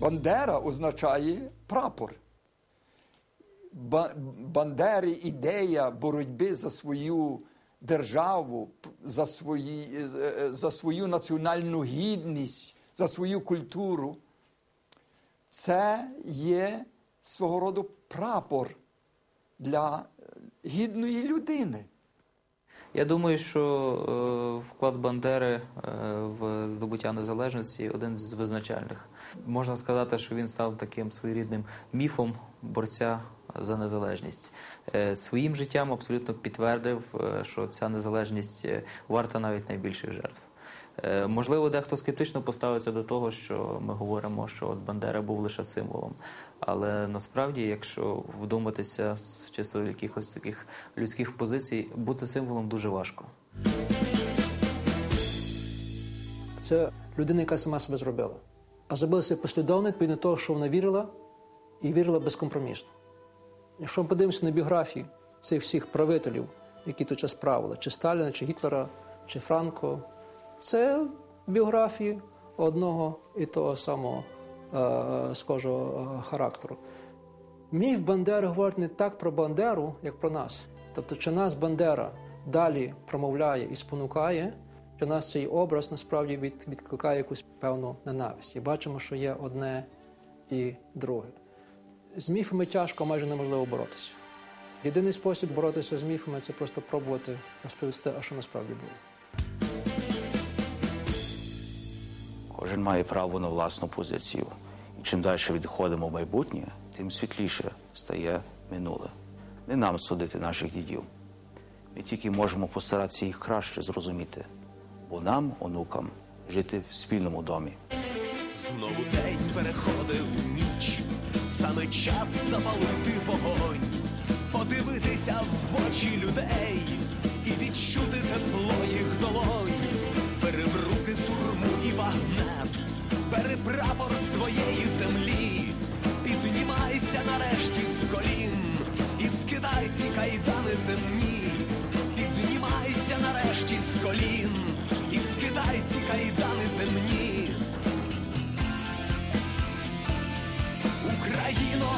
Бандера означає прапор. Ба- Бандери ідея боротьби за свою державу, за, свої, е, е, за свою національну гідність, за свою культуру. Це є свого роду прапор для е, гідної людини. Я думаю, що е, вклад Бандери е, в здобуття незалежності один з визначальних. Можна сказати, що він став таким своєрідним міфом борця за незалежність. Е, своїм життям абсолютно підтвердив, що ця незалежність варта навіть найбільших жертв. Е, Можливо, дехто скептично поставиться до того, що ми говоримо, що от Бандера був лише символом. Але насправді, якщо вдуматися з чисто якихось таких людських позицій, бути символом дуже важко. Це людина, яка сама себе зробила. А зробила себе послідовно того, що вона вірила, і вірила безкомпромісно. Якщо ми подивимося на біографії цих всіх правителів, які тут час правили, чи Сталіна, чи Гітлера, чи Франко, це біографії одного і того самого е, схожого е, характеру. Міф Бандери говорить не так про Бандеру, як про нас. Тобто, чи нас Бандера далі промовляє і спонукає, чи нас цей образ насправді від, відкликає якусь певну ненависть. І бачимо, що є одне і друге. З міфами тяжко, майже неможливо боротися. Єдиний спосіб боротися з міфами це просто пробувати розповісти, а що насправді було. Кожен має право на власну позицію. І чим далі відходимо в майбутнє, тим світліше стає минуле. Не нам судити наших дідів. Ми тільки можемо постаратися їх краще зрозуміти, бо нам, онукам, жити в спільному домі. Знову день переходив ніч, саме час запалити вогонь, кайдани земні, піднімайся нарешті з колін і скидай ці кайдани земні. Україно.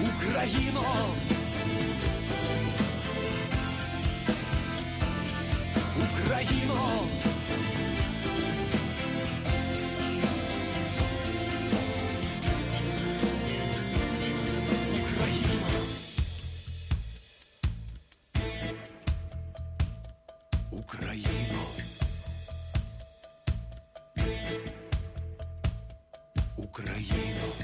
Україно. Україно. Україно. Україно.